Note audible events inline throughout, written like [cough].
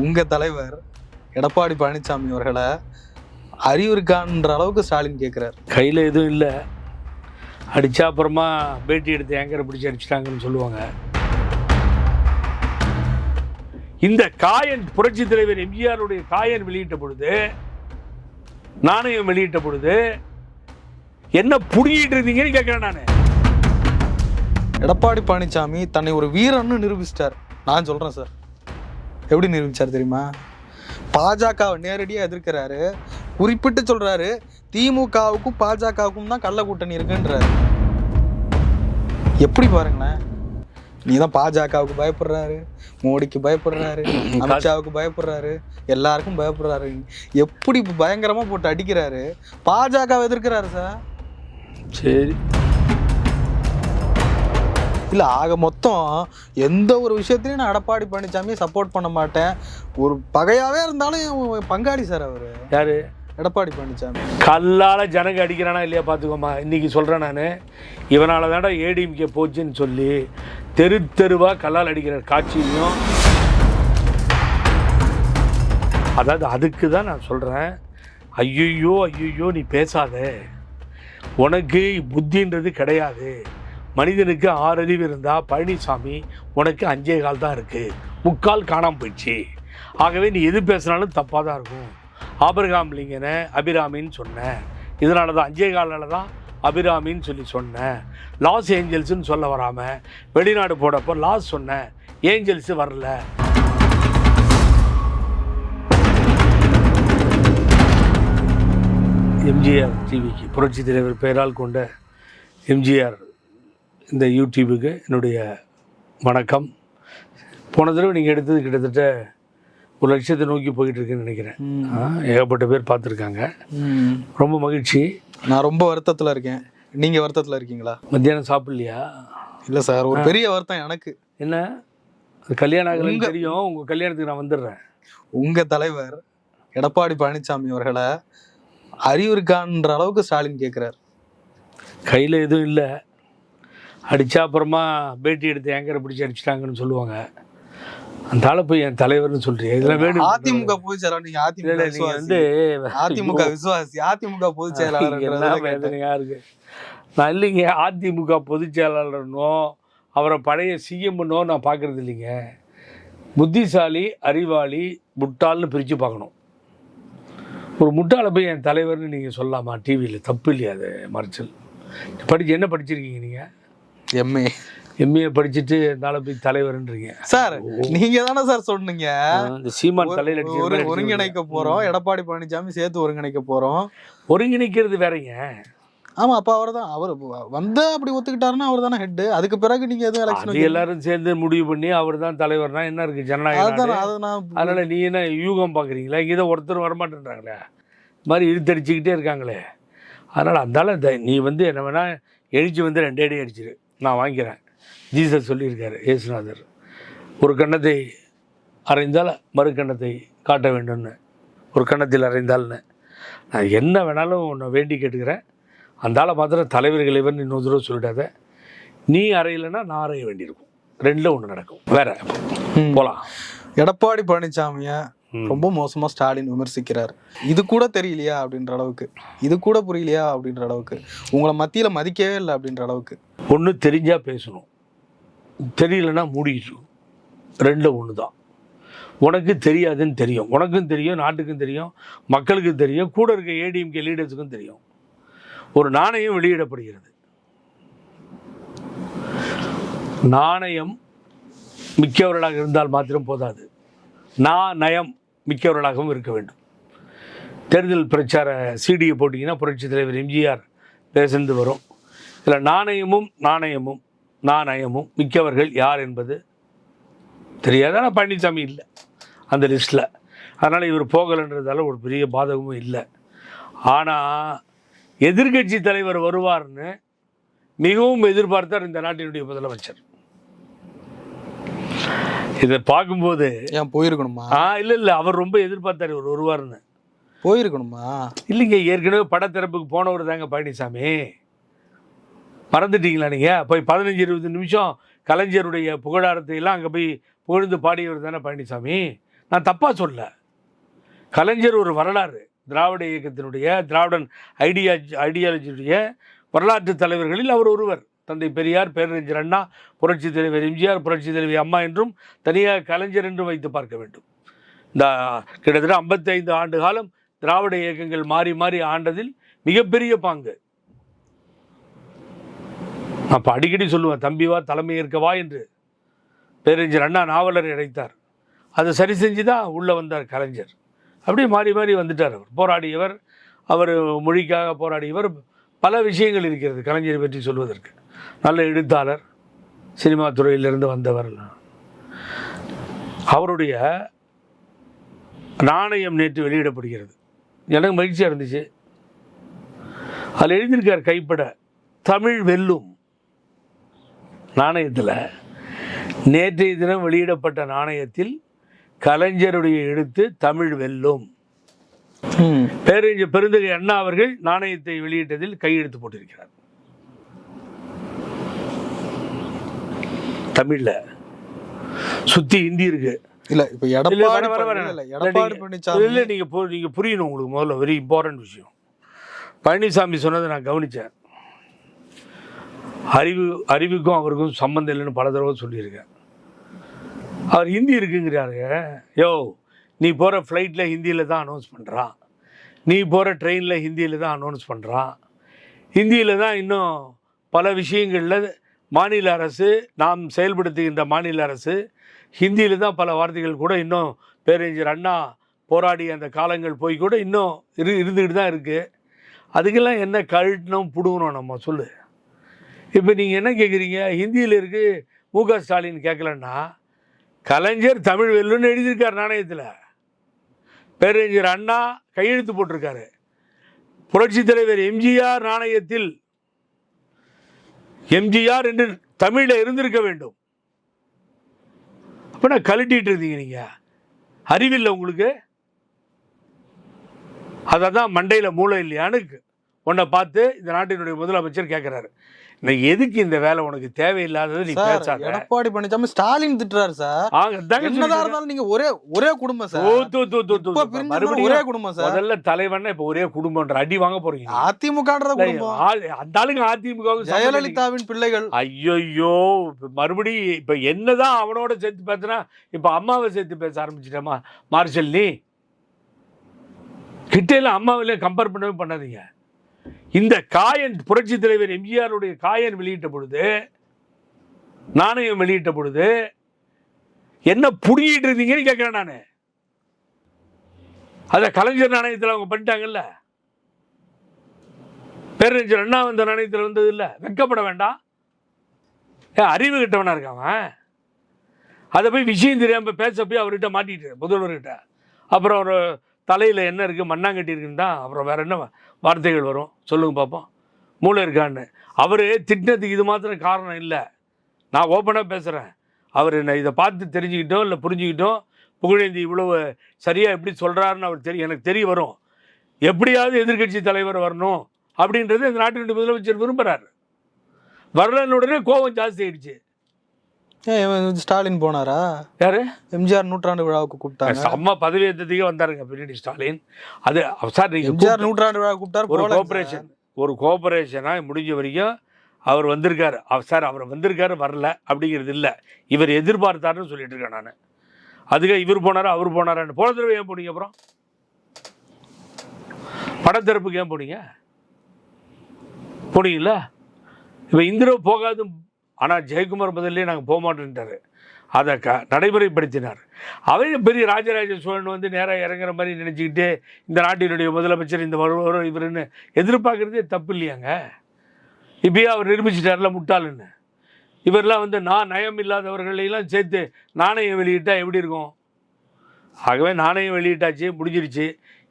உங்க தலைவர் எடப்பாடி பழனிசாமி அவர்களை அறிவு இருக்கான்ற அளவுக்கு ஸ்டாலின் கேட்கிறார் கையில் எதுவும் இல்லை. அடித்தா அப்புறமா பேட்டி எடுத்து ஏங்கரை பிடிச்சி அடிச்சிட்டாங்கன்னு சொல்லுவாங்க. இந்த காயன் புரட்சி தலைவர் எம்ஜிஆருடைய காயன் வெளியிட்ட பொழுது நாணயம் வெளியிட்ட பொழுது என்ன புடிங்கிட்டு இருந்தீங்கன்னு கேட்குறேன் நான். எடப்பாடி பழனிசாமி தன்னை ஒரு வீரன்னு நிரூபிச்சிட்டார். நான் சொல்றேன் சார். எப்படி நிரூபிச்சார் தெரியுமா? பாஜகவை நேரடியாக எதிர்க்கிறாரு. குறிப்பிட்டு சொல்கிறாரு திமுகவுக்கும் பாஜகவுக்கும் தான் கள்ள கூட்டணி இருக்குன்றாரு. எப்படி பாருங்களேன். நீ தான் பாஜகவுக்கு பயப்படுறாரு மோடிக்கு பயப்படுறாரு அமித்ஷாவுக்கு பயப்படுறாரு எல்லாருக்கும் பயப்படுறாரு. எப்படி பயங்கரமாக போட்டு அடிக்கிறாரு. பாஜகவை எதிர்க்கிறாரு சார். சரி. இல்ல ஆக மொத்தம் எந்த ஒரு விஷயத்திலையும் நான் எடப்பாடி பழனிசாமியை சப்போர்ட் பண்ண மாட்டேன். ஒரு பகையாவே இருந்தாலும் பங்காளி சார் அவரு. யாரு? எடப்பாடி பழனிசாமி கல்லால் ஜனங்க அடிக்கிறானா இல்லையா பார்த்துக்கோமா இன்னைக்கு சொல்கிறேன் நான். இவனால தான்டா ஏடிஎம்கே போச்சுன்னு சொல்லி தெரு தெருவாக கல்லால் அடிக்கிற காட்சியும் அதாவது அதுக்கு தான் நான் சொல்கிறேன் ஐயையோ ஐயையோ நீ பேசாத. உனக்கு புத்தின்றது கிடையாது. மனிதனுக்கு ஆறு அறிவு இருந்தால் பழனிசாமி உனக்கு அஞ்சே கால் தான் இருக்குது முக்கால் காணாமல் போயிடுச்சு. ஆகவே நீ எது பேசினாலும் தப்பாக தான் இருக்கும். ஆபிரகாம் லிங்கனை அபிராமின்னு சொன்னேன் இதனால தான் அஞ்சே காலால தான் அபிராமின்னு சொல்லி சொன்னேன் லாஸ் ஏஞ்சல்ஸ்ன்னு சொல்ல வராமல் வெளிநாடு போடப்போ லாஸ் சொன்னேன் ஏஞ்சல்ஸ் வரல. எம்ஜிஆர் டிவிக்கு புரட்சி தலைவர் பெயரால் கொண்ட எம்ஜிஆர் இந்த யூடியூபுக்கு என்னுடைய வணக்கம். போன தடவை நீங்கள் எடுத்தது கிட்டத்தட்ட ஒரு லட்சத்தை நோக்கி போயிட்டு இருக்குன்னு நினைக்கிறேன் ஏகப்பட்ட பேர் பார்த்துருக்காங்க. ரொம்ப மகிழ்ச்சி. நான் ரொம்ப வருத்தத்துல இருக்கேன். நீங்க வருத்தத்துல இருக்கீங்களா? மத்தியானம் சாப்பிட்லையா? இல்ல சார் ஒரு பெரிய வருத்தம் எனக்கு. என்ன? கல்யாணம் ஆகலைன்னு தெரியும். உங்கள் கல்யாணத்துக்கு நான் வந்துடுறேன். உங்க தலைவர் எடப்பாடி பழனிசாமி அவர்களை அறிவு இருக்கான்ற அளவுக்கு ஸ்டாலின் கேட்கிறார் கையில் எதுவும் இல்லை. அடித்தா அப்புறமா பேட்டி எடுத்து ஏங்கரை பிடிச்சி அடிச்சிட்டாங்கன்னு சொல்லுவாங்க. அந்த ஆளை போய் என் தலைவர்னு சொல்றியா. இதெல்லாம் வேணும். அதிமுக பொதுச் செயலாளர் நீங்க அதிமுக. வந்து அதிமுக விசுவாசி. அதிமுக பொதுச் செயலாளர் இருக்கு. நான் இல்லைங்க அதிமுக பொதுச் செயலாளர்னோ அவரை பழைய சிஎம்னோ நான் பார்க்கறது இல்லைங்க. புத்திசாலி அறிவாளி முட்டாள்னு பிரித்து பார்க்கணும். ஒரு முட்டாளை போய் என் தலைவர்னு நீங்கள் சொல்லலாமா? டிவியில் தப்பு இல்லையா அது? மறைச்சல். படிச்சு என்ன படிச்சிருக்கீங்க நீங்கள் எம்ஏ எம்ஏ படிச்சுட்டு இருந்தால போய் தலைவர்ன்றீங்க. சார் நீங்க தானே சார் சொன்னீங்க. இந்த சீமான் தலையில் ஒரு ஒருங்கிணைக்க போறோம் எடப்பாடி பழனிசாமி சேர்த்து ஒருங்கிணைக்க போறோம். ஒருங்கிணைக்கிறது வேறங்க. ஆமா அப்ப அவர் தான் அவர் வந்து அப்படி ஒத்துக்கிட்டாருன்னா அவர் தானே ஹெட் அதுக்கு பிறகு நீங்க எதுவும் எலெக்ஷன் எல்லாரும் சேர்ந்து முடிவு பண்ணி அவர் தான் தலைவர்னா என்ன இருக்கு ஜனநாயக நாடு? அதுதான் அது நான் அதனால் நீ என்ன யூகம் பார்க்குறீங்களா இங்கே தான் ஒருத்தர் வரமாட்டேன்றாங்களே. மாதிரி இழுத்தடிச்சுக்கிட்டே இருக்காங்களே. அதனால் அந்தால நீ வந்து என்ன வேணால் எழுச்சி வந்து ரெண்டே அடி அடிச்சிரு. நான் வாங்கிக்கிறேன். ஜீசஸ் சொல்லியிருக்காரு இயேசுநாதர். ஒரு கன்னத்தை அறைந்தால் மறு கன்னத்தை காட்ட வேண்டும்னு. ஒரு கன்னத்தில் அறைந்தால்னு. நான் என்ன வேணாலும் உன்னை வேண்டி கேட்டுக்கிறேன். அந்த ஆளை மாத்திரம் தலைவர்கள் இவன் இன்னொரு தடவை சொல்லிடாத. நீ அறையலைன்னா நான் அறைய வேண்டியிருக்கும். ரெண்டில் ஒன்று நடக்கும். வேற? ம். போகலாம் எடப்பாடி பழனிசாமிய. ரொம்ப மோசமா ஸ்டாலின் விமர்சிக்கிறார். இது கூட தெரியலையா அப்படின்ற அளவுக்கு? இது கூட புரியலையா அப்படின்ற அளவுக்கு? உங்களை மத்தியில மதிக்கவே இல்லை அப்படின்ற அளவுக்கு? ஒன்று தெரிஞ்சால் பேசணும். தெரியலன்னா மூடிக்கிட்டு ரெண்டில் ஒன்று தான் உனக்கு தெரியாதுன்னு தெரியும். உனக்கும் தெரியும் நாட்டுக்கும் தெரியும் மக்களுக்கும் தெரியும் கூட இருக்க ஏடிஎம்கே லீடர்ஸுக்கும் தெரியும். ஒரு நாணயம் வெளியிடப்படுகிறது. நாணயம் மிக்கவர்களாக இருந்தால் மாத்திரம் போதாது. நான் நயம் மிக்கவர்களாகவும் இருக்க வேண்டும். தேர்தல் பிரச்சார சீடியை போட்டிங்கன்னா புரட்சித் தலைவர் எம்ஜிஆர் பேசுந்து வரும். இதில் நாணயமும் நாணயமும் நாணயமும் மிக்கவர்கள் யார் என்பது தெரியாது. ஆனால் பழனிசாமி இல்லை அந்த லிஸ்ட்டில் அதனால் இவர் போகலைன்றதால ஒரு பெரிய பாதகமும் இல்லை. ஆனால் எதிர்க்கட்சி தலைவர் வருவார்னு மிகவும் எதிர்பார்த்தார் இந்த நாட்டினுடைய முதலமைச்சர். இதை பார்க்கும்போது ஏன் போயிருக்கணுமா? ஆ இல்லை இல்லை. அவர் ரொம்ப எதிர்பார்த்தார் இவர் வருவார்னு. போயிருக்கணுமா? இல்லைங்க ஏற்கனவே படத்திறப்புக்கு போனவர் தாங்க பழனிசாமி. மறந்துட்டீங்களா நீங்கள் போய் பதினஞ்சு இருபது நிமிஷம் கலைஞருடைய புகழாரத்தை எல்லாம் அங்கே போய் புகழ்ந்து பாடியவர் தானே பழனிசாமி? நான் தப்பாக சொல்ல கலைஞர் ஒரு வரலாறு. திராவிட இயக்கத்தினுடைய திராவிடன் ஐடியா ஐடியாலஜியுடைய வரலாற்று தலைவர்களில் அவர் ஒருவர். தந்தை பெரியார் பேரறிஞர் அண்ணா புரட்சி தலைவர் எம்ஜிஆர் புரட்சி தலைவி அம்மா என்றும் தனியாக கலைஞர் என்றும் வைத்து பார்க்க வேண்டும். இந்த கிட்டத்தட்ட 55 ஆண்டு காலம் திராவிட இயக்கங்கள் மாறி மாறி ஆண்டதில் மிகப்பெரிய பாங்கு. அப்போ அடிக்கடி சொல்லுவேன் தம்பி வா தலைமை ஏற்கவா என்று. பேரறிஞர் அண்ணா நாவலர் அழைத்தார். அதை சரி செஞ்சு தான் உள்ளே வந்தார் கலைஞர். அப்படியே மாறி மாறி வந்துட்டார் அவர். போராடியவர் அவர் மொழிக்காக போராடியவர் பல விஷயங்கள் இருக்கிறது கலைஞரை பற்றி சொல்வதற்கு. நல்ல எழுத்தாளர் சினிமா துறையிலிருந்து வந்தவர். அவருடைய நாணயம் நேற்று வெளியிடப்படுகிறது. எனக்கு மகிழ்ச்சியாக இருந்துச்சு. அதில் எழுதியிருக்கார் கைப்பட தமிழ் வெல்லும் நாணயத்தில் நேற்றைய தினம் வெளியிடப்பட்ட நாணயத்தில் கலைஞருடைய எழுத்து தமிழ் வெல்லும். பேரறிஞர் பெருந்தகை அண்ணா அவர்கள் நாணயத்தை வெளியிட்டதில் கையெழுத்து போட்டிருக்கிறார். தமிழ்ல சுத்தி ஹிந்தி இருக்கு. இல்ல இப்ப எடப்பாடி நீங்க- பழனிசாமி இல்ல நீங்க பு- நீங்க புரியணும் உங்களுக்கு முதல்ல வெரி இம்பார்ட்டன்ட் விஷயம். பழனிசாமி சொன்னதை நான் கவனிச்சேன். அறிவு அறிவுக்கும் அவருக்கும் சம்மந்தம் இல்லைன்னு பல தடவை சொல்லியிருக்கேன். அவர் ஹிந்தி இருக்குங்கிறாரு. யோ நீ போகிற ஃப்ளைட்டில் ஹிந்தியில் தான் அனௌன்ஸ் பண்ணுறான் நீ போகிற ட்ரெயினில் ஹிந்தியில் தான் அனௌன்ஸ் பண்ணுறான் ஹிந்தியில் தான் இன்னும் பல விஷயங்களில் மாநில அரசு நாம் செயல்படுத்துகின்ற மாநில அரசு ஹிந்தியில் தான் பல வார்த்தைகள் கூட இன்னும் பேரறிஞர் அண்ணா போராடிய அந்த காலங்கள் போய் கூட இன்னும் இரு இருந்துக்கிட்டு தான் இருக்குது அதுக்கெல்லாம் என்ன கழட்டணும் பிடுங்கணும் நம்ம சொல்லு. இப்போ நீங்கள் என்ன கேட்குறீங்க ஹிந்தியில் இருக்குது மு க ஸ்டாலின் கேட்கலன்னா கலைஞர் தமிழ் வெல்லுன்னு எழுதியிருக்கார் நாணயத்தில். பேரறிஞர் அண்ணா கையெழுத்து போட்டிருக்காரு. புரட்சித் தலைவர் எம்ஜிஆர் நாணயத்தில் எம்ஜிஆர் என்று தமிழில் இருந்திருக்க வேண்டும். அப்போ நான் கழட்டிட்டு இருந்தீங்க நீங்கள் அறிவில்லை உங்களுக்கு? அதை தான் மண்டையில் மூளை இல்லையான்னு உன்னை பார்த்து இந்த நாட்டினுடைய முதலமைச்சர் கேட்குறாரு நான் எதுக்கு இந்த வேலை உனக்கு தேவையில்லாதது நீ பேசாத? எடப்பாடி பழனிசாமி ஸ்டாலின் திட்டுறாரு சார். சொல்லிட்டு இருந்தாலும் நீங்க ஒரே ஒரே குடும்பம் சார். மறுபடியும் ஒரே குடும்பம் சார். முதல்ல தலைவன்னா இப்ப ஒரே குடும்பம்ன்ற அடி வாங்க போறீங்க. அதிமுகன்ற குடும்பம். அந்த ஆளுங்க அதிமுக ஜெயலலிதாவின் பிள்ளைகள். ஐயோ மறுபடியும் இப்ப என்னதான் அவனோட சேர்த்து பேசுனா இப்ப அம்மாவை சேர்த்து பேச ஆரம்பிச்சிட்டமா மார்ஷல் நீ கிட்டையில அம்மாவிலையும் கம்பேர் பண்ணவே பண்ணாதீங்க. இந்த காயன் புரட்சி தலைவர் எம்ஜிஆருடைய காயன் வெளியிட்ட பொழுது நாணயம் வெளியிட்ட பொழுது என்ன புடிங்கிட்டு இருந்தீங்கன்னு கேட்குறேன் நான். அத கலைஞர் நாணயத்தில் அவங்க பண்ணிட்டாங்கல்ல. பேரறிஞர் அண்ணா வந்த நாணயத்தில் வந்தது இல்லை. வெக்கப்பட வேண்டாம். ஏன் அறிவு கிட்டவனா இருக்கான் அதை போய் விஷயம் தெரியாம பேச போய் அவர்கிட்ட மாட்டிட்டு முதல்வர்கிட்ட. அப்புறம் ஒரு தலையில் என்ன இருக்குது மண்ணாங்கட்டி இருக்குன்னு தான் அப்புறம் வேற என்ன வார்த்தைகள் வரும்? சொல்லுங்க பார்ப்போம் மூளை இருக்கான்னு. அவர் திட்டினதுக்கு இது மாத்திரம் காரணம் இல்லை. நான் ஓப்பனாக பேசுகிறேன் அவர் என்னை இதை பார்த்து தெரிஞ்சுக்கிட்டோம் இல்லை புரிஞ்சுக்கிட்டோம் புகழேந்தி இவ்வளவு சரியாக எப்படி சொல்கிறாருன்னு அவர் தெரியும் எனக்கு தெரிய வரும். எப்படியாவது எதிர்க்கட்சி தலைவர் வரணும் அப்படின்றது இந்த நாட்டினுடைய முதலமைச்சர் விரும்புகிறார் வரலன்னு உடனே கோபம் ஜாஸ்தி ஆயிடுச்சு. ஸ்டாலின் போனாரா? யாரு? எம்ஜிஆர் நூற்றாண்டு விழாவுக்கு கூப்பிட்டாங்க. அம்மா பதவி ஏற்றதுக்கே வந்தாருங்க பின்னாடி ஸ்டாலின். அது சார் நீங்க எம்ஜிஆர் நூற்றாண்டு விழா கூப்பிட்டாரு ஒரு கோஆபரேஷன் ஒரு கோஆபரேஷனாக முடிஞ்ச வரைக்கும் அவர் வந்திருக்காரு. சார் அவர் வந்திருக்காரு வரல அப்படிங்கிறது இல்லை. இவர் எதிர்பார்த்தாருன்னு சொல்லிட்டு இருக்கேன் நான். அதுக்கு இவர் போனாரா அவர் போனாரான்னு. போன தடவை ஏன் போனீங்க அப்புறம்? படத்தரப்புக்கு ஏன் போனீங்க? போனீங்களா இப்போ இந்திரோ போகாது ஆனால் ஜெயக்குமார் பதிலே நாங்கள் போக மாட்டேன்ட்டாரு அதை க நடைமுறைப்படுத்தினார். அவர் பெரிய ராஜராஜ சோழன் வந்து நேராக இறங்குற மாதிரி நினச்சிக்கிட்டே இந்த நாட்டினுடைய முதலமைச்சர் இந்த வருவாரோ இவருன்னு எதிர்பார்க்குறதே தப்பு இல்லையாங்க? இப்பயே அவர் நிரூபிச்சிட்டார்ல முட்டாளுன்னு இவரெல்லாம் வந்து நான் நயம் இல்லாதவர்களையெல்லாம் சேர்த்து நாணயம் வெளியிட்டால் எப்படி இருக்கும்? ஆகவே நாணயம் வெளியிட்டாச்சு முடிஞ்சிருச்சு.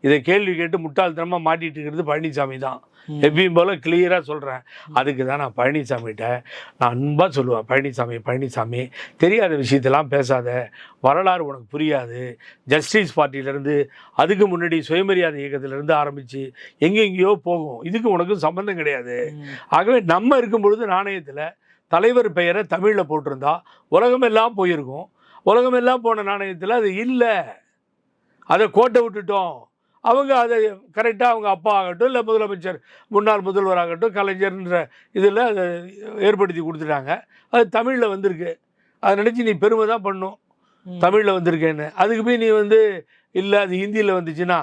இதை கேள்வி கேட்டு முட்டாள்தனமாக மாட்டிட்டு இருக்கிறது பழனிசாமி தான். எப்பயும் போல கிளியராக சொல்கிறேன் அதுக்கு தான் நான் பழனிசாமிகிட்ட நான் அன்பாக சொல்லுவேன் பழனிசாமி பழனிசாமி தெரியாத விஷயத்தெல்லாம் பேசாத. வரலாறு உனக்கு புரியாது. ஜஸ்டிஸ் பார்ட்டியிலேருந்து அதுக்கு முன்னாடி சுயமரியாதை இயக்கத்திலேருந்து ஆரம்பித்து எங்கெங்கேயோ போகும். இதுக்கு உனக்கும் சம்மந்தம் கிடையாது. ஆகவே நம்ம இருக்கும் பொழுது நாணயத்தில் தலைவர் பெயரை தமிழில் போட்டிருந்தா உலகமெல்லாம் போயிருக்கும். உலகமெல்லாம் போன நாணயத்தில் அது இல்லை. அதை கோட்டை விட்டுட்டோம். அவங்க அதை கரெக்டாக அவங்க அப்பா ஆகட்டும் இல்லை முதலமைச்சர் முன்னாள் முதல்வர் ஆகட்டும் கலைஞர்ன்ற இதில் அதை ஏற்படுத்தி கொடுத்துட்டாங்க. அது தமிழில் வந்திருக்கு. அதை நினச்சி நீ பெருமை தான் பண்ணும் தமிழில் வந்திருக்கேன்னு. அதுக்கு போய் நீ வந்து இல்லை அது ஹிந்தியில் வந்துச்சுன்னா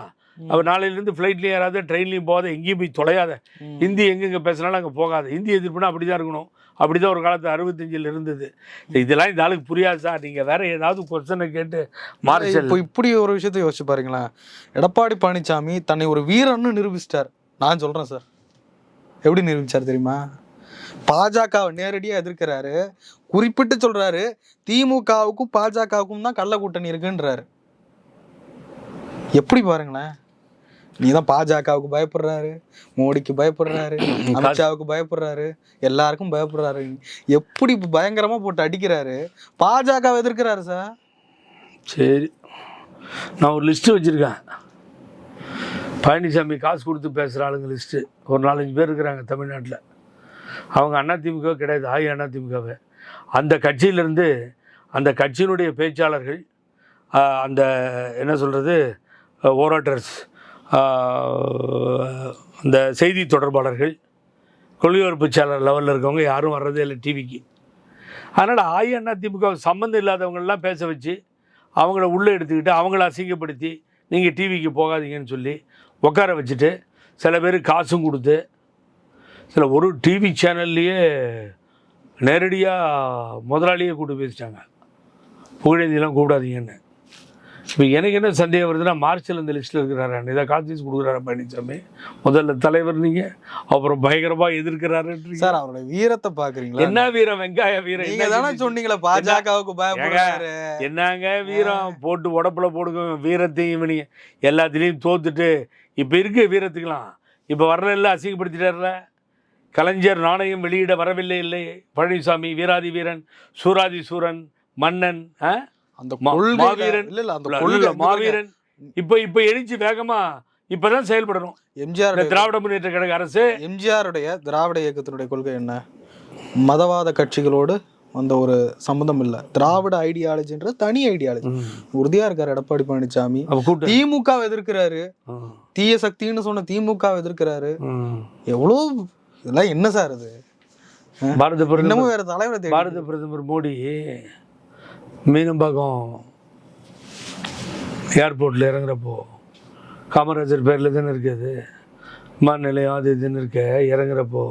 அப்போ நாளையிலேருந்து ஃப்ளைட்லேயும் ஏறாத ட்ரெயின்லையும் போகாத எங்கேயும் போய் தொலையாத. ஹிந்தி எங்கெங்கே பேசினாலும் அங்கே போகாத. ஹிந்தி எதிர்ப்புனா அப்படி தான் இருக்கணும். அப்படி தான் ஒரு காலத்து அறுபத்தஞ்சில் இருந்தது. இதெல்லாம் இந்த ஆளுக்கு புரியாது சார். நீங்கள் வேற ஏதாவது கொஸ்டனை கேட்டு மார்ஷல் இப்போ இப்படி ஒரு விஷயத்தை யோசிச்சு பாருங்களேன். எடப்பாடி பழனிசாமி தன்னை ஒரு வீரன்னு நிரூபிச்சிட்டார். நான் சொல்றேன் சார். எப்படி நிரூபிச்சார் தெரியுமா? பாஜகவை நேரடியாக எதிர்க்கிறாரு. குறிப்பிட்டு சொல்றாரு திமுகவுக்கும் பாஜகவுக்கும் தான் கள்ள கூட்டணி இருக்குன்றாரு. எப்படி பாருங்களேன். நீ தான் பாஜகவுக்கு பயப்படுறாரு மோடிக்கு பயப்படுறாரு [clears throat] அமித்ஷாவுக்கு பயப்படுறாரு எல்லாருக்கும் பயப்படுறாரு. எப்படி பயங்கரமா போட்டு அடிக்கிறாரு? பாஜகவை எதிர்க்கிறாரு சார் சரி. நான் ஒரு லிஸ்ட்டு வச்சுருக்கேன். பழனிசாமி காசு கொடுத்து பேசுகிற ஆளுங்க லிஸ்ட்டு ஒரு நாலஞ்சு பேர் இருக்கிறாங்க தமிழ்நாட்டில். அவங்க அதிமுக கிடையாது ஆய் அதிமுகவை அந்த கட்சியிலேருந்து அந்த கட்சியினுடைய பேச்சாளர்கள் அந்த என்ன சொல்கிறது ஓராட்டர்ஸ் அந்த செய்தி தொடர்பாளர்கள் கொள்கையோர்ப்புச்சாளர் லெவலில் இருக்கவங்க யாரும் வர்றதே இல்லை டிவிக்கு அதனால் அஇஅதிமுக சம்மந்தம் இல்லாதவங்களெலாம் பேச வச்சு அவங்கள உள்ளே எடுத்துக்கிட்டு அவங்கள அசிங்கப்படுத்தி நீங்கள் டிவிக்கு போகாதீங்கன்னு சொல்லி உட்கார வச்சுட்டு சில பேர் காசும் கொடுத்து சில ஒரு டிவி சேனல்லையே நேரடியாக முதலாளியே கூப்பிட்டு பேசிட்டாங்க புகழேந்திலாம் கூப்பிடாதீங்கன்னு. இப்போ எனக்கு என்ன சந்தேகம் வருதுன்னா மார்ஷல் இந்த லிஸ்ட்டில் இருக்கிறாரு இதை கான்சியஸ் கொடுக்குறாரு பழனிசாமி முதல்ல தலைவர் நீங்கள் அப்புறம் பயங்கரமாக எதிர்க்கிறாருன்றீங்க. சார் அவரோட வீரத்தை பாக்குறீங்களா? என்ன வீரம்? வெங்காய வீரம்? நீங்க என்ன தானே? சொன்னீங்களே பாஜகவுக்கு பயப்படுறாரு. என்னங்க வீரம்? போட்டு உடப்புல போடுங்க வீரத்தையும் இவனைங்க எல்லாத்துலேயும் தோத்துட்டு இப்போ இருக்கு வீரத்துக்கெல்லாம். இப்போ வரல இல்லை அசிங்கப்படுத்திட்டார்ல. கலைஞர் நாணயம் வெளியிட வரவில்லை இல்லை பழனிசாமி வீராதி வீரன் சூராதி சூரன் மன்னன் ஆ? அந்த மாவீரன். இல்ல இல்ல அந்த கொள்கை மாவீரன் இப்போ இப்போ எழுச்சி வேகமா இப்பதான் செயல்படணும். எம்ஜிஆர் திராவிட முன்னேற்ற கழக அரசு எம்ஜிஆருடைய திராவிட இயக்கத்தினுடைய கொள்கை என்ன? மதவாத கட்சிகளோடு அந்த ஒரு சம்பந்தம் இல்ல. திராவிட ஐடியாலஜின்றது தனி ஐடியாலஜி உறுதியா இருக்காரு எடப்பாடி பழனிசாமி. திமுக எதிர்க்கிறாரு. தீய சக்தின்னு சொன்ன திமுக எதிர்க்கிறாரு. ம். எவ்வளோ இதெல்லாம் என்ன சார் இது பாரத பிரதமர் வேற தலைவரை பாரத பிரதமர் மோடி மீனம்பாக்கம் ஏர்போர்ட்டில் இறங்குறப்போ காமராஜர் பேரில் தானே இருக்குது விமான நிலையம் அது இதுன்னு இருக்க. இறங்குறப்போ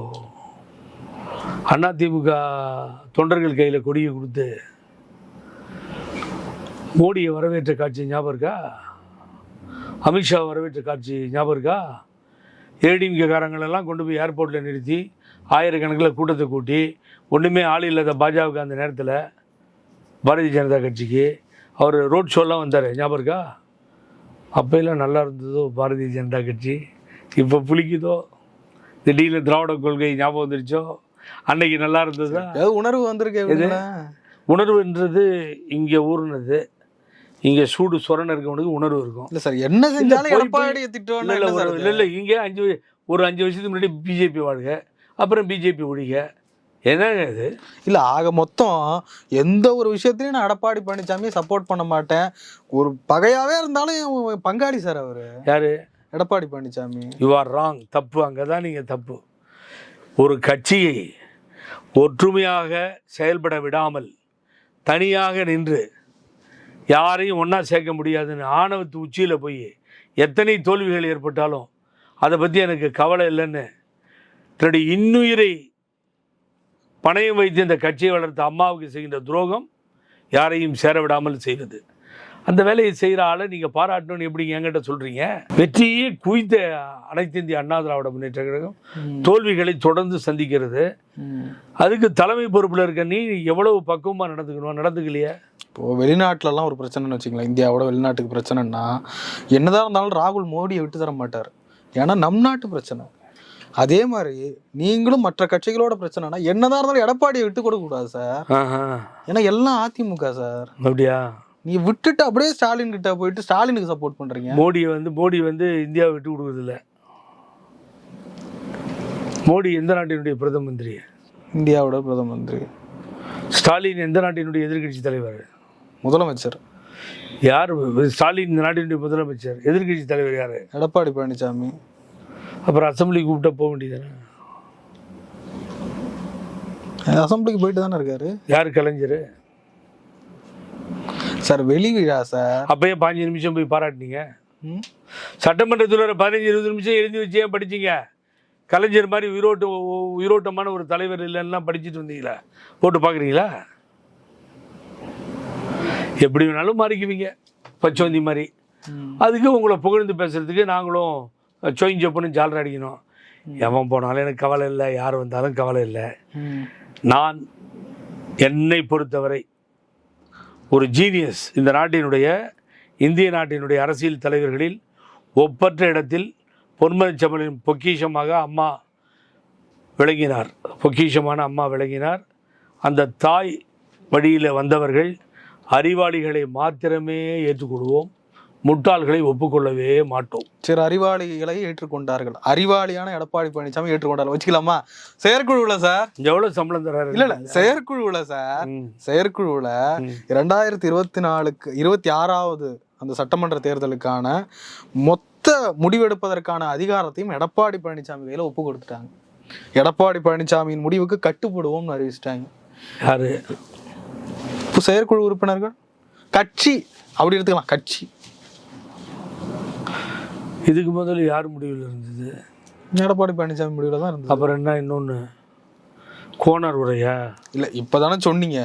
அதிமுக தொண்டர்கள் கையில் கொடியை கொடுத்து மோடியை வரவேற்ற காட்சி ஞாபகம் இருக்கா? அமித்ஷா வரவேற்ற காட்சி ஞாபகம் இருக்கா? ஏடிஎம்கே காரங்களெல்லாம் கொண்டு போய் ஏர்போர்ட்டில் நிறுத்தி ஆயிரக்கணக்கில் கூட்டத்தை கூட்டி ஒன்றுமே ஆள் இல்லாத பாஜகவுக்கு அந்த நேரத்தில் பாரதிய ஜனதா கட்சிக்கு. அவர் ரோட் ஷோலாம் வந்தார். ஞாபகம் இருக்கா? அப்போல்லாம் நல்லா இருந்ததோ பாரதிய ஜனதா கட்சி? இப்போ புளிக்குதோ? திடீர்னு திராவிட கொள்கை ஞாபகம் வந்துருச்சோ? அன்னைக்கு நல்லா இருந்ததா? உணர்வு வந்திருக்கு இவனுங்களா? உணர்வுன்றது இங்கே ஊறுனது இங்கே சூடு சொரண இருக்கவனுக்கு உணர்வு இருக்கும். இல்ல சார் என்ன செஞ்சாலும் எடப்பாடியை இல்ல திட்டுவாங்க இல்ல இங்க அஞ்சு ஒரு அஞ்சு வருஷத்துக்கு முன்னாடி பிஜேபி வாழ்க. அப்புறம் பிஜேபி ஒழிக. என்னங்க இது? இல்ல ஆக மொத்தம் எந்த ஒரு விஷயத்திலையும் நான் எடப்பாடி பழனிசாமியை சப்போர்ட் பண்ண மாட்டேன். ஒரு பகையாவே இருந்தாலும் பங்காளி சார் அவரு. யாரு? Edappadi Palaniswami you are wrong தப்பு அங்கே தான் நீங்கள் தப்பு. ஒரு கட்சியை ஒற்றுமையாக செயல்பட விடாமல் தனியாக நின்று யாரையும் ஒன்றா சேர்க்க முடியாதுன்னு ஆணவத்து உச்சியில் போய் எத்தனை தோல்விகள் ஏற்பட்டாலும் அதை பற்றி எனக்கு கவலை இல்லைன்னு தன்னுடைய இன்னுயிரை பணயம் வைத்து இந்த கட்சியை வளர்த்த அம்மாவுக்கு செய்கின்ற துரோகம் யாரையும் சேர விடாமல் செய்வது. அந்த வேலையை செய்கிற ஆளை நீங்கள் பாராட்டணும்னு எப்படி என்கிட்ட சொல்கிறீங்க வெற்றியே குவித்த அனைத்து இந்திய அண்ணா திராவிட முன்னேற்ற கழகம் தோல்விகளை தொடர்ந்து சந்திக்கிறது. அதுக்கு தலைமை பொறுப்பில் இருக்க நீ எவ்வளவு பக்குவமாக நடந்துக்கணும்? நடந்துக்கலையே? இப்போ வெளிநாட்டுலலாம் ஒரு பிரச்சனைன்னு வச்சுங்களேன் இந்தியாவோட வெளிநாட்டுக்கு பிரச்சனைன்னா என்னதான் இருந்தாலும் ராகுல் மோடியை விட்டு தர மாட்டார். ஏன்னா நம் நாட்டு பிரச்சனை. அதே மாதிரி நீங்களும் மற்ற கட்சிகளோட பிரச்சனைனா என்னதான் இருந்தாலும் எடப்பாடியை விட்டு கொடுக்க கூடாது சார். ஏன்னா எல்லாம் அதிமுக சார். அப்படியா? நீ விட்டுட்டு அப்படியே ஸ்டாலின் கிட்ட போயிட்டு ஸ்டாலினுக்கு சப்போர்ட் பண்றீங்க. மோடியை வந்து மோடி வந்து இந்தியாவை விட்டு கொடுக்குறதில்ல. மோடி எந்த நாட்டினுடைய பிரதம மந்திரி? இந்தியாவோட பிரதம மந்திரி. ஸ்டாலின் எந்த நாட்டினுடைய எதிர்க்கட்சி தலைவர்? முதலமைச்சர். யார்? ஸ்டாலின் இந்த நாட்டினுடைய முதலமைச்சர். எதிர்க்கட்சி தலைவர் யார்? எடப்பாடி பழனிசாமி. அப்புறம் அசெம்பிளி கூப்பிட்டா போக வேண்டியதானே அசம்பிளிக்கு போயிட்டு தானே இருக்காரு? யார் கலைஞர்? சார் வெளி விழா சார்? அப்பயே பாஞ்சு நிமிஷம் போய் பாராட்டினீங்க. ம்? சட்டமன்றத்தில் பதினஞ்சு இருபது நிமிஷம் எழுதி வச்சு ஏன் படிச்சீங்க? கலைஞர் மாதிரி உயிரோட்டு உயிரோட்டமான ஒரு தலைவர் இல்லைன்னா படிச்சுட்டு வந்தீங்களா போட்டு பார்க்குறீங்களா எப்படி வேணாலும் மாறிக்குவீங்க. பச்சோந்தி மாதிரி. அதுக்கு உங்களை புகழ்ந்து பேசுறதுக்கு நாங்களும் சொயிஞ்சொப்புன்னு ஜாலர் அடிக்கணும். எவன் போனாலும் எனக்கு கவலை இல்லை யார் வந்தாலும் கவலை இல்லை. நான் என்னை பொறுத்தவரை ஒரு ஜீனியஸ் இந்த நாட்டினுடைய இந்திய நாட்டினுடைய அரசியல் தலைவர்களில் ஒப்பற்ற இடத்தில் பொன்மனச்செம்மலின் பொக்கிஷமாக அம்மா விளங்கினார். பொக்கிஷமான அம்மா விளங்கினார். அந்த தாய் வழியில் வந்தவர்கள் அறிவாளிகளை மாத்திரமே ஏற்றுக்கொள்வோம். முட்டாள்களை ஒப்புக்கொள்ளவே மாட்டோம். சரி அறிவாளிகளை ஏற்றுக்கொண்டார்கள். அறிவாளியான எடப்பாடி பழனிசாமி ஏற்றுக்கொண்டார்கள். வச்சுக்கலாமா? செயற்குழுவுல சார். எவ்வளோ சம்பளம் தராரு இல்ல இல்ல. செயற்குழுவுல சார். செயற்குழுவுல. இரண்டாயிரத்தி இருபத்தி நாலுக்கு இருபத்தி ஆறாவது அந்த சட்டமன்ற தேர்தலுக்கான மொத்த முடிவெடுப்பதற்கான அதிகாரத்தையும் எடப்பாடி பழனிசாமி கையில ஒப்பு கொடுத்துட்டாங்க. எடப்பாடி பழனிசாமியின் முடிவுக்கு கட்டுப்படுவோம்னு அறிவிச்சிட்டாங்க. யாரு? இப்போ செயற்குழு உறுப்பினர்கள்? கட்சி. அப்படி எடுத்துக்கலாம். கட்சி. இதுக்கு முதல்ல யார் முடிவில் இருந்தது? எடப்பாடி பழனிசாமி முடிவுல தான் இருந்தது. அப்புறம் என்ன இன்னொன்று கோணர் உரையா? இல்ல இப்பதானே சொன்னீங்க.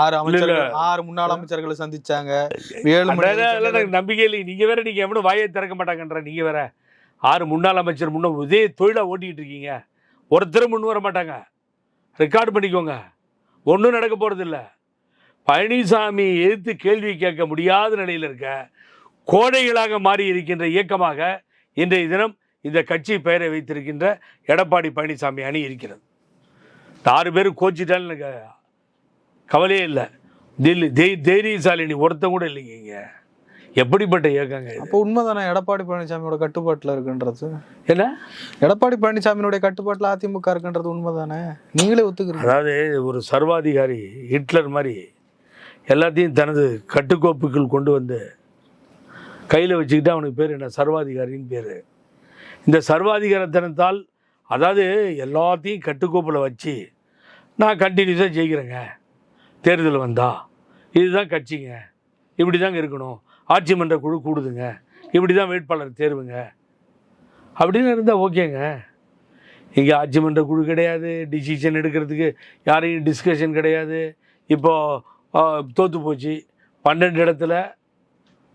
ஆறு அமைச்சர்கள் ஆறு முன்னாள் அமைச்சர்களை சந்திச்சாங்க. அதெல்லாம் எனக்கு நம்பிக்கை இல்லை. நீங்க வேற நீங்க எவனும் வாயை திறக்க மாட்டாங்கன்ற நீங்க வேற. ஆறு முன்னாள் அமைச்சர் முன்ன இதே தொழிலா ஓட்டிக்கிட்டு இருக்கீங்க. ஒருத்தர் முன் வர மாட்டாங்க. ரெக்கார்டு பண்ணிக்கோங்க. ஒன்றும் நடக்க போறது இல்ல பழனிசாமி எதிர்த்து கேள்வி கேட்க முடியாத நிலையில் இருக்க கோடைகளாக மாறி இருக்கின்ற இயக்கமாக இன்றைய தினம் இந்த கட்சி பெயரை வைத்திருக்கின்ற எடப்பாடி பழனிசாமி அணி இருக்கிறது. ஆறு பேரும் கோச்சிட்டாலும் எனக்கு கவலையே இல்லை. தில்லி தை தைரியசாலினி ஒருத்தன் கூட இல்லைங்க இங்க. எப்படிப்பட்ட இயக்கங்க அப்போ உண்மைதானே எடப்பாடி பழனிசாமியோட கட்டுப்பாட்டுல இருக்குன்றது? என்ன? எடப்பாடி பழனிசாமியினுடைய கட்டுப்பாட்டுல அதிமுக இருக்குன்றது உண்மைதானே? நீங்களே ஒத்துக்கிறீங்க. அதாவது ஒரு சர்வாதிகாரி ஹிட்லர் மாதிரி எல்லாத்தையும் தனது கட்டுக்கோப்புக்குள் கொண்டு வந்து கையில் வச்சுக்கிட்டு அவனுக்கு பேர் என்ன? சர்வாதிகாரின்னு பேர். இந்த சர்வாதிகாரத்தனத்தால் அதாவது எல்லாத்தையும் கட்டுக்கோப்பில் வச்சு நான் கண்டினியூஸாக ஜெயிக்கிறேங்க. தேர்தல் வந்தால் இதுதான் கட்சிங்க. இப்படி தாங்க இருக்கணும். ஆட்சி மன்ற குழு கூடுதுங்க. இப்படி தான் வேட்பாளர் தேர்வுங்க. அப்படின்னு இருந்தால் ஓகேங்க. இங்கே ஆட்சி மன்ற குழு கிடையாது. டிசிஷன் எடுக்கிறதுக்கு யாரையும் டிஸ்கஷன் கிடையாது. இப்போது தோற்று போச்சு. பன்னெண்டு இடத்துல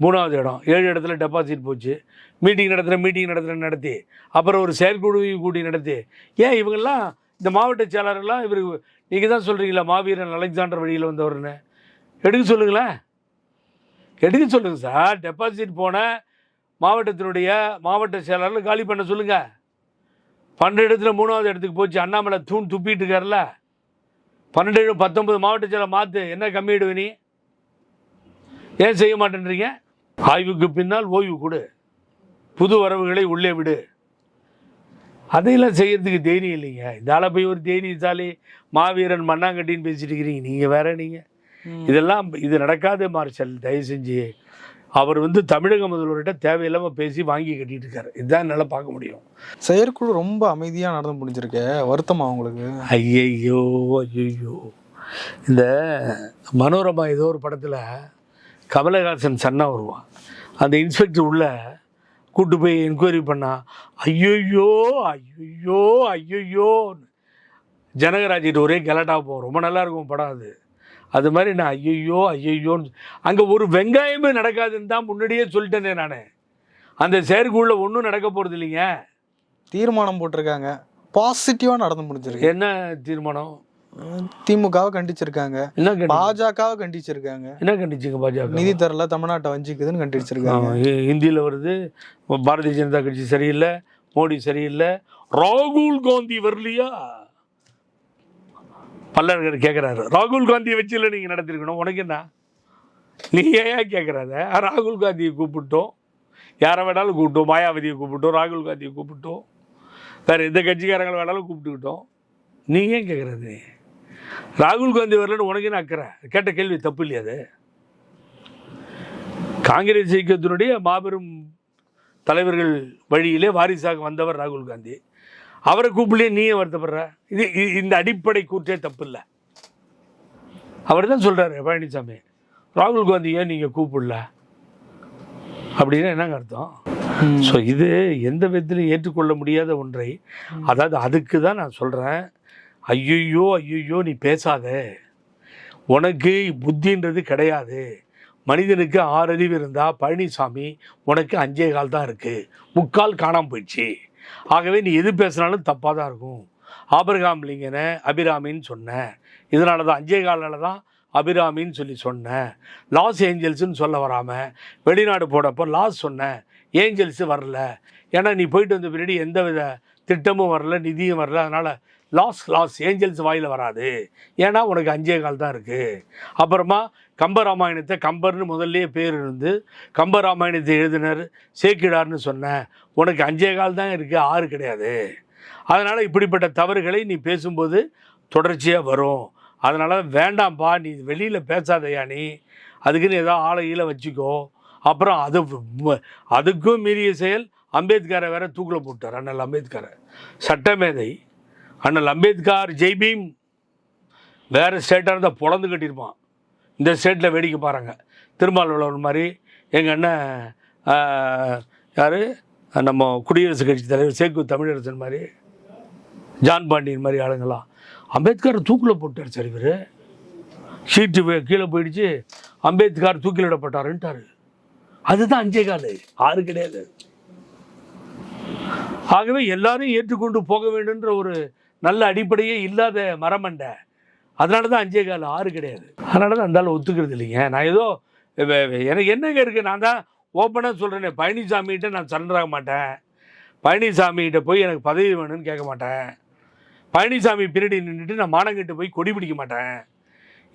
மூணாவது இடம். ஏழு இடத்துல டெபாசிட் போச்சு. மீட்டிங் நடத்துகிற மீட்டிங் நடத்துகிற நடத்தி. அப்புறம் ஒரு செயற்குழுவையும் கூட்டி நடத்தி. ஏன் இவங்கெல்லாம் இந்த மாவட்ட செயலாளர்லாம் இவருக்கு நீங்கள் தான் சொல்கிறீங்களா மாவீரன் அலெக்சாண்டர் வழியில் வந்தவர்னு? எடுக்க சொல்லுங்களேன். எடுக்க சொல்லுங்கள் சார். டெபாசிட் போன மாவட்டத்தினுடைய மாவட்ட செயலாளர்கள் காலி பண்ண சொல்லுங்கள் பன்னெண்டு இடத்துல மூணாவது இடத்துக்கு போச்சு. அண்ணாமலை தூண் துப்பிட்டு இருக்கார்ல பன்னெண்டு பத்தொன்பது மாவட்ட செயலாளர் மாற்று என்ன கம்மியிடுவ நீ? ஏன் செய்ய மாட்டேன்றீங்க? ஆய்வுக்கு பின்னால் ஓய்வு கொடு. புது வரவுகளை உள்ளே விடு. அதையெல்லாம் செய்யறதுக்கு தைரியம் இல்லைங்க. ஆளை போய் ஒரு தைரியசாலி மாவீரன் மண்ணாங்கட்டின்னு பேசிட்டு இருக்கிறீங்க. நீங்கள் வேற நீங்கள் இதெல்லாம் இது நடக்காத மார்ஷல் தயவு செஞ்சு. அவர் வந்து தமிழக முதல்வர்கிட்ட தேவையில்லாமல் பேசி வாங்கி கட்டிட்டு இருக்காரு. இதுதான் என்னால் பார்க்க முடியும். செயற்குழு ரொம்ப அமைதியா நடந்து முடிஞ்சிருக்க. வருத்தமா உங்களுக்கு? ஐயையோ ஐயையோ. இந்த மனோரமா ஏதோ ஒரு படத்தில் கமலஹாசன் சன்னா வருவான். அந்த இன்ஸ்பெக்டர் உள்ள கூட்டு போய் என்கொயரி பண்ணா ஐயையோ ஐயையோ ஐயையோ ஜனகராஜிட்டு ஒரே கலாட்டா போகும் ரொம்ப நல்லா இருக்கும் படம் அது. அது மாதிரி நான் ஐயையோ ஐயையோன்னு. அங்கே ஒரு வெங்காயமே நடக்காதுன்னு தான் முன்னாடியே சொல்லிட்டேனே நான். அந்த செயற்குள்ள ஒன்றும் நடக்க போகிறது இல்லைங்க தீர்மானம் போட்டிருக்காங்க. பாசிட்டிவா நடந்து முடிஞ்சிருக்கு. என்ன தீர்மானம்? திமுகவை கண்டிச்சிருக்காங்க. என்ன பாஜகவை கண்டிச்சிருக்காங்க. என்ன கண்டிச்சிங்க பாஜக? நிதி தரல தமிழ்நாட்டை வஞ்சிக்குதுன்னு கண்டிச்சிருக்காங்க. ஹிந்தியில் வருது பாரதிய ஜனதா கட்சி சரியில்லை மோடி சரியில்லை. ராகுல் காந்தி வரலையா? பல்லர்கள் கேட்குறாரு ராகுல் காந்தியை வச்சு இல்லை நீங்கள் நடத்திருக்கணும். உனக்கு என்ன? நீ ஏன் கேட்குறாத ராகுல் காந்தியை கூப்பிட்டோம். யாரை வேணாலும் கூப்பிட்டோம். மாயாவதியை கூப்பிட்டோம். ராகுல் காந்தியை கூப்பிட்டோம். வேறு எந்த கட்சிக்காரங்களை வேணாலும் கூப்பிட்டுக்கிட்டோம். நீ ஏன் கேட்குறது ராகுல் காந்தி வரலன்னு உனக்கு என்ன அக்கறை கேட்ட கேள்வி தப்பு இல்லையா அது? காங்கிரஸ் இயக்கத்தினுடைய மாபெரும் தலைவர்கள் வழியிலே வாரிசாக வந்தவர் ராகுல் காந்தி. அவரை கூப்பிடலே நீ ஏன் வருத்தப்படுற? இது இது- இந்த அடிப்படை கூற்றே தப்பு இல்லை. அவர் தான் சொல்கிறாரு பழனிசாமி ராகுல் காந்தி ஏன் நீங்கள் கூப்பிடல? அப்படின்னா என்னங்க அர்த்தம்? ஸோ இது எந்த விதத்திலும் ஏற்றுக்கொள்ள முடியாத ஒன்றை. அதாவது அதுக்கு தான் நான் சொல்கிறேன் ஐயையோ ஐயையோ நீ பேசாத. உனக்கு புத்தின்றது கிடையாது. மனிதனுக்கு ஆறு அறிவு இருந்தால் பழனிசாமி உனக்கு அஞ்சே கால் தான் இருக்குது முக்கால் காணாமல் போயிடுச்சு. ஆகவே நீ எது பேசுனாலும் தப்பாக தான் இருக்கும். ஆபிரகாம் லிங்கனை அபிராமின்னு சொன்னேன் இதனால தான் அஞ்சே காலால் தான் அபிராமின்னு சொல்லி சொன்னேன் லாஸ் ஏஞ்சல்ஸ்ன்னு சொல்ல வராமல் வெளிநாடு போனப்போ லாஸ் சொன்னேன் ஏஞ்சல்ஸு வரல. ஏன்னா நீ போயிட்டு வந்த பின்னாடி எந்த வித திட்டமும் வரல நிதியும் வரல. அதனால் லாஸ் லாஸ் ஏஞ்சல்ஸ் வாயில் வராது. ஏன்னா உனக்கு அஞ்சே கால் தான் இருக்குது அப்புறமா கம்பராமாயணத்தை கம்பர்னு முதல்லயே பேர் இருந்து கம்பராமாயணத்தை எழுதினர் சேக்கிடார்னு சொன்ன உனக்கு அஞ்சே கால் தான் இருக்குது ஆறு கிடையாது. அதனால் இப்படிப்பட்ட தவறுகளை நீ பேசும்போது தொடர்ச்சியாக வரும். அதனால் வேண்டாம்ப்பா நீ வெளியில் பேசாதையா நீ. அதுக்குன்னு ஏதோ ஆலையில் வச்சுக்கோ. அப்புறம் அது ம- அதுக்கும் மீறிய செயல் அம்பேத்கரை வேற தூக்கில் போட்டார் அண்ணல் அம்பேத்கரை. சட்டமேதை. அண்ணல் அம்பேத்கர் ஜெய்பீம் வேறு ஸ்டேட்டாக இருந்தால் பொழந்து கட்டியிருப்பான். இந்த ஸ்டேட்டில் வேடிக்கை பாருங்க. திருமாவளவன் மாதிரி எங்கள் அண்ணன் யார்? நம்ம குடியரசுக் கட்சி தலைவர் சேக்கு தமிழரசன் மாதிரி ஜான் பாண்டியன் மாதிரி ஆளுங்களாம். அம்பேத்கர் தூக்கில் போட்டார் சார் இவர். சீட்டு கீழே போயிடுச்சு. அம்பேத்கர் தூக்கிலிடப்பட்டாருன்ட்டாரு. அதுதான் அஞ்சே காலு. ஆறு கிடையாது. ஆகவே எல்லாரும் ஏற்றுக்கொண்டு போக வேண்டும்ன்ற ஒரு நல்ல அடிப்படையே இல்லாத மரமண்டை. அதனால தான் அஞ்சே கால் ஆறு கிடையாது. அதனால தான் அந்த ஒத்துக்கிறது இல்லைங்க. நான் ஏதோ எனக்கு என்னங்க இருக்குது நான் தான் ஓப்பனாக சொல்கிறேனே பழனிசாமிகிட்ட நான் சரண்டராக மாட்டேன். பழனிசாமிகிட்ட போய் எனக்கு பதவி வேணும்னு கேட்க மாட்டேன். பழனிசாமி பின்னாடி நின்றுட்டு நான் மானங்கிட்டு போய் கொடி பிடிக்க மாட்டேன்.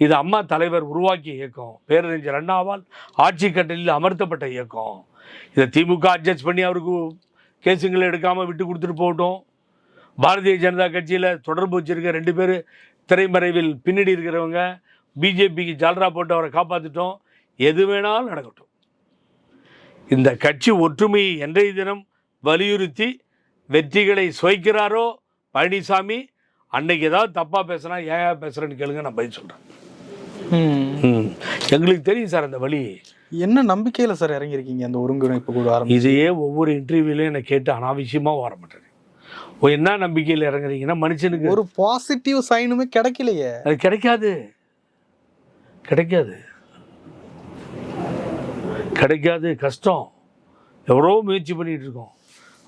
இது அம்மா தலைவர் உருவாக்கிய இயக்கம். பேரறிஞர் அண்ணாவால் ஆட்சி கட்டலில் அமர்த்தப்பட்ட இயக்கம். இதை திமுக அட்ஜஸ்ட் பண்ணி அவருக்கு கேஸுங்களை எடுக்காமல் விட்டு கொடுத்துட்டு போகட்டும். பாரதிய ஜனதா கட்சியில் தொடர்பு வச்சிருக்க ரெண்டு பேர் திரைமறைவில் பின்னாடி இருக்கிறவங்க பிஜேபிக்கு ஜால்ரா போட்டு அவரை காப்பாற்றிட்டோம் எது வேணாலும் நடக்கட்டும். இந்த கட்சி ஒற்றுமையை என்றைய தினம் வலியுறுத்தி வெற்றிகளை சுவைக்கிறாரோ பழனிசாமி? அன்னைக்கு ஏதாவது தப்பாக பேசுனா ஏன் பேசுகிறேன்னு கேளுங்க நான் பதில் சொல்கிறேன். எங்களுக்கு தெரியும் சார் அந்த வழி. என்ன நம்பிக்கையில சார் இறங்கியிருக்கீங்க அந்த ஒருங்கிணைப்பு குழு ஆரம்பி இதையே ஒவ்வொரு இன்டர்வியூலையும் என்னை கேட்டு அனாவசியமாக வர மாட்டேன் ஓ என்ன நம்பிக்கையில் இறங்குறீங்கன்னா மனுஷனுக்கு ஒரு பாசிட்டிவ் சைனுமே கிடைக்கலையே. அது கிடைக்காது. கிடைக்காது. கிடைக்காது. கஷ்டம். எவ்வளோ முயற்சி பண்ணிட்டு இருக்கோம்.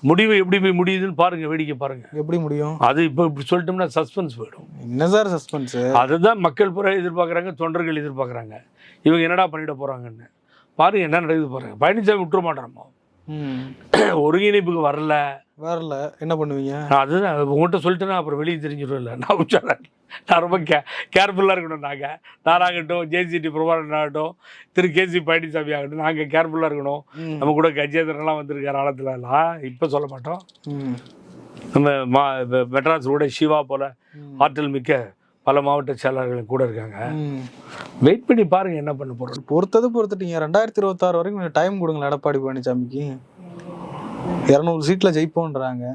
முடிவு எப்படி போய் முடியுதுன்னு பாருங்க வேடிக்கை பாருங்க. எப்படி முடியும்? அது இப்போ இப்படி சொல்லிட்டோம்னா சஸ்பென்ஸ் போயிடும். என்ன சார் சஸ்பென்ஸ் அதுதான் மக்கள் பூரா எதிர்பார்க்குறாங்க தொண்டர்கள் எதிர்பார்க்குறாங்க. இவங்க என்னடா பண்ணிட போகிறாங்கன்னு பாருங்க என்ன நடக்குது பாருங்க. பழனிசாமி விட்டுற மாட்டோமோ [clears throat] ஒருங்கிணைப்புக்கு வரல. வரல. என்ன பண்ணுவீங்க? நான் அதுதான் உங்கள்கிட்ட சொல்லிட்டேன்னா அப்புறம் வெளியே தெரிஞ்சிடும்ல நான் உச்சாரன் நான் ரொம்ப கே கேர்ஃபுல்லாக இருக்கணும் நாங்கள் நானாகட்டும் ஜேசிடி பிரபாகரன் ஆகட்டும் திரு கேசி பழனிசாமி ஆகட்டும் நாங்கள் கேர்ஃபுல்லாக இருக்கணும். நம்ம கூட கஜேந்திரன்லாம் வந்திருக்கார் ஆழத்துலலாம். இப்போ சொல்ல மாட்டோம். நம்ம மா மெட்ராஸ் கூட சிவா போல. ஆற்றல் மிக்க பல மாவட்ட செயலாளர்கள் கூட இருக்காங்க. வெயிட் பண்ணி பாருங்க என்ன பண்ண போகிறோம் பொறுத்தது பொறுத்துட்டீங்க. ரெண்டாயிரத்தி இருபத்தாறு வரைக்கும் டைம் கொடுங்களேன். எடப்பாடி பழனிசாமிக்கு இரநூறு சீட்ல ஜெயிப்போன்றாங்க.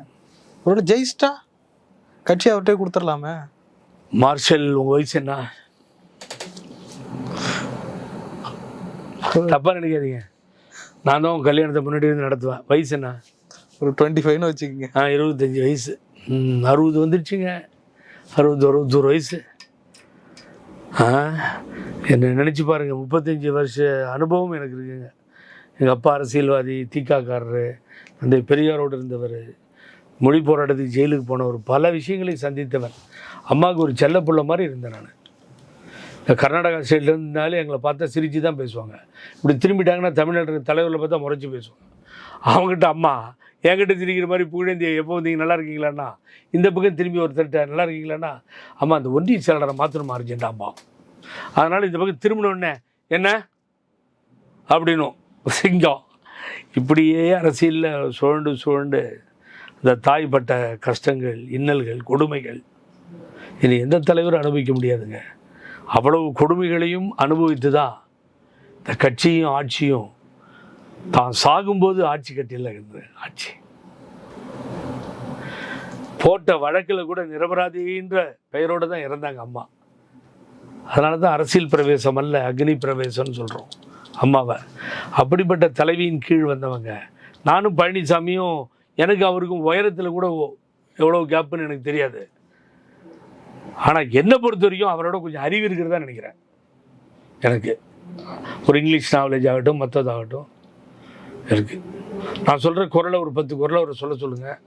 ஒரு ஜெயிச்சிட்டா கட்சி அவர்கிட்டே கொடுத்துடலாமே. மார்ஷல் உங்கள் வயசு என்ன? தப்பாக நினைக்காதீங்க. நான் தான் உன் கல்யாணத்தை முன்னாடி இருந்து நடத்துவேன். வயசு என்ன? ஒரு டுவெண்ட்டி ஃபைவ்னு வச்சுக்கோங்க. ஆ இருபத்தஞ்சி வயசு. அறுபது வந்துடுச்சுங்க அறுபது அறுபத்தோரு வயசு. என்னை நினச்சி பாருங்கள் முப்பத்தஞ்சு வருஷ அனுபவம் எனக்கு இருக்குங்க. எங்கள் அப்பா அரசியல்வாதி தீக்காக்காரர் அந்த பெரியாரோடு இருந்தவர் மொழி போராட்டத்துக்கு ஜெயிலுக்கு போனவர் பல விஷயங்களை சந்தித்தவர். அம்மாவுக்கு ஒரு செல்ல புள்ள மாதிரி இருந்தேன் நான். இந்த கர்நாடகா ஸ்டேட்ல இருந்தாலே எங்களை பார்த்தா சிரித்து தான் பேசுவாங்க. இப்படி திரும்பிட்டாங்கன்னா தமிழ்நாட்டு தலைவரில் பார்த்தா முறைச்சி பேசுவாங்க. அவங்ககிட்ட அம்மா என்கிட்ட திரிக்கிற மாதிரி புகழேந்தி எப்போ வந்தீங்க? நல்லா இருக்கீங்களாண்ணா? இந்த பக்கம் திரும்பி ஒருத்தர்கிட்ட நல்லா இருக்கீங்களாண்ணா? அம்மா அந்த ஒன்றிய செயலரை மாற்றணுமா அர்ஜென்டாம்பா அம்மா? அதனால் இந்த பக்கம் திரும்பினோடனே என்ன? அப்படின்னும் சிங்கம். இப்படியே அரசியலில் சுழண்டு சுழண்டு இந்த தாய்ப்பட்ட கஷ்டங்கள் இன்னல்கள் கொடுமைகள் இனி எந்த தலைவரும் அனுபவிக்க முடியாதுங்க. அவ்வளவு கொடுமைகளையும் அனுபவித்து தான் இந்த கட்சியும் ஆட்சியும் தான் சாகும்போது ஆட்சி கட்டியில் இருந்தது ஆட்சி. போட்ட வழக்கில் கூட நிரபராதின்ற பெயரோடு தான் இறந்தாங்க அம்மா. அதனால தான் அரசியல் பிரவேசம் அல்ல அக்னி பிரவேசம்னு சொல்கிறோம் அம்மாவை. அப்படிப்பட்ட தலைவியின் கீழ் வந்தவங்க. நானும் பழனிசாமியும் எனக்கு அவருக்கும் உயரத்தில் கூட எவ்வளோ கேப்புன்னு எனக்கு தெரியாது. ஆனால் என்னை பொறுத்த வரைக்கும் அவரோட கொஞ்சம் அறிவு இருக்கிறதா நினைக்கிறேன். எனக்கு. ஒரு இங்கிலீஷ் நாவலேஜ் ஆகட்டும் மற்றதாகட்டும் இருக்குது நான் சொல்கிற குரலை ஒரு பத்து குரலை அவரை சொல்ல சொல்லுங்கள்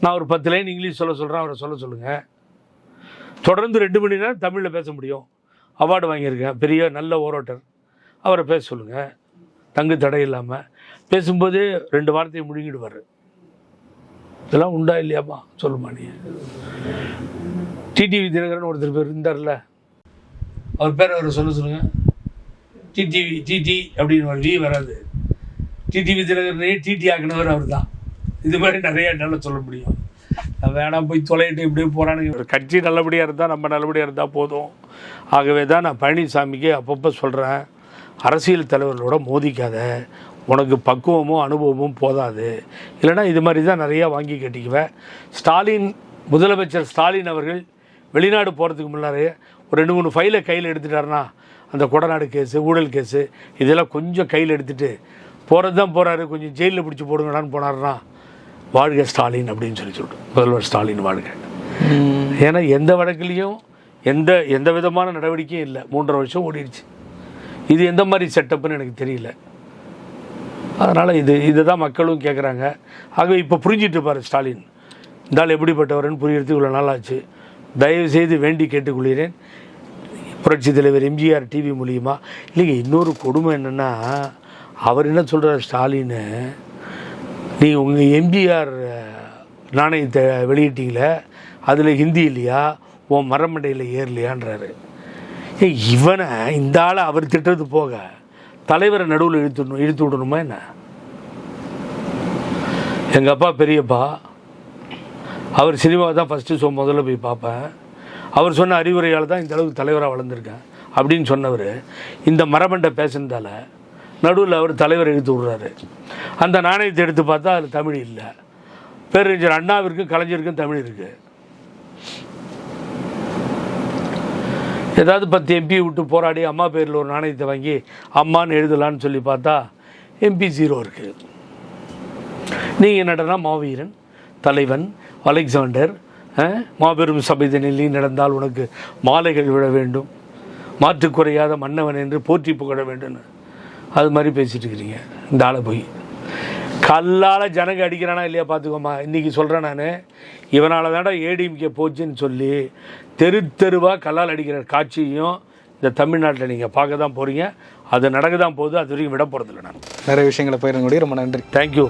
நான் ஒரு பத்து லைன் இங்கிலீஷ் சொல்ல சொல்கிறேன் அவரை சொல்ல சொல்லுங்கள் தொடர்ந்து ரெண்டு மணி நேரம் தமிழில் பேச முடியும். அவார்டு வாங்கியிருக்கேன். பெரிய நல்ல ஓரோட்டர். அவரை பேச சொல்லுங்கள் தங்கு தடை இல்லாமல் பேசும்போதே ரெண்டு வார்த்தையை முழுங்கிடுவார். இதெல்லாம் உண்டா இல்லையாம்மா? சொல்லுமா நீ. டிடிவி தினகரன் ஒருத்தர் பேர் இருந்தார்ல. அவர் பேர் அவரை சொல்ல சொல்லுங்கள் டிடிவி டிடி அப்படின்னு வி வராது. டிடிவி தினகரனே டிடி ஆக்கினவர் அவர் தான் இது மாதிரி நிறைய என்னால் சொல்ல முடியும். வேணாம் போய் தொலைட்டு இப்படியே போகிறானுங்க ஒரு கட்சி நல்லபடியாக இருந்தால் நம்ம நல்லபடியாக இருந்தால் போதும். ஆகவே தான் நான் பழனிசாமிக்கு அப்பப்போ சொல்கிறேன் அரசியல் தலைவர்களோட மோதிக்காத. உனக்கு பக்குவமும் அனுபவமும் போதாது. இல்லைன்னா இது மாதிரி தான் நிறையா வாங்கி கட்டிக்குவேன். ஸ்டாலின் முதலமைச்சர் ஸ்டாலின் அவர்கள் வெளிநாடு போகிறதுக்கு முன்னாரே ஒரு ரெண்டு மூணு ஃபைலை கையில் எடுத்துட்டாருன்னா அந்த கொடநாடு கேஸு ஊழல் கேஸு இதெல்லாம் கொஞ்சம் கையில் எடுத்துகிட்டு போகிறது தான் போகிறாரு கொஞ்சம் ஜெயிலில் பிடிச்சி போடுங்கடான்னு போனாருன்னா வாழ்க ஸ்டாலின் அப்படின்னு சொல்லி சொல்லிட்டு முதல்வர் ஸ்டாலின் வாழ்க. ஏன்னா எந்த வழக்குலேயும் எந்த எந்த விதமான நடவடிக்கையும் இல்லை. மூன்றரை வருஷம் ஓடிடுச்சு. இது எந்த மாதிரி செட்டப்னு எனக்கு தெரியல. அதனால் இது இதை தான் மக்களும் கேட்குறாங்க ஆகவே இப்போ புரிஞ்சிட்டு பாரு ஸ்டாலின். இந்த ஆள் எப்படிப்பட்டவர்னு புரியறதுக்கு இவ்வளோ நாளாச்சு. தயவு செய்து வேண்டி கேட்டுக்கொள்கிறேன். புரட்சி தலைவர் எம்ஜிஆர் டிவி மூலியமா. இல்லைங்க இன்னொரு கொடுமை என்னென்னா அவர் என்ன சொல்கிறார் ஸ்டாலின்? நீ உங்கள் எம்ஜிஆர் நாணயத்தை வெளியிட்டீங்கள அதில் ஹிந்தி இல்லையா? உன் மரமண்டையில் ஏறலையான்றாரு. ஏ இவனை இந்த ஆளை அவர் திட்டுறது போக தலைவரை நடுவில் இழுத்துடணும் இழுத்து விடணுமா என்ன? எங்கள் அப்பா பெரியப்பா அவர் சினிமாவை தான் ஃபஸ்ட்டு ஷோ முதல்ல போய் பார்ப்பேன். அவர் சொன்ன அறிவுரையால் தான் இந்த அளவுக்கு தலைவராக வளர்ந்துருக்கேன். அப்படின்னு சொன்னவர் இந்த மரமண்டை பேசுனதால நடுவில் அவர் தலைவர் எழுத்து விடுறாரு. அந்த நாணயத்தை எடுத்து பார்த்தா அதில் தமிழ் இல்லை. பேரறிஞர் அண்ணாவிற்கும் கலைஞருக்கும் தமிழ் இருக்குது ஏதாவது பத்து எம்பி விட்டு போராடி அம்மா பேரில் ஒரு நாணயத்தை வாங்கி அம்மான்னு எழுதலான்னு சொல்லி பார்த்தா எம்பி ஜீரோ இருக்குது நீங்கள் என்னடனா மாவீரன் தலைவன் அலெக்சாண்டர் மாபெரும் சபைதனில் நீ நடந்தால் உனக்கு மாலைகள் விழ வேண்டும். மாற்றுக்குறையாத மன்னவன் என்று போற்றி புகழ வேண்டும். அது மாதிரி பேசிட்டு இருக்கிறீங்க. இந்த ஆளை போய். கல்லால் ஜனங்க அடிக்கிறானா இல்லையா பார்த்துக்கோமா இன்றைக்கி சொல்கிறேன் நான். இவனால தான்டா ஏடிஎம்கே போச்சுன்னு சொல்லி தெரு தெருவாக கல்லால் அடிக்கிற காட்சியும் இந்த தமிழ்நாட்டில் நீங்கள் பார்க்க தான் போகிறீங்க அது நடக்க தான் போகுது. அது வரைக்கும் விட போகிறதில்ல நான். நிறைய விஷயங்களை பயிரங்க ரொம்ப நன்றி. தேங்க்யூ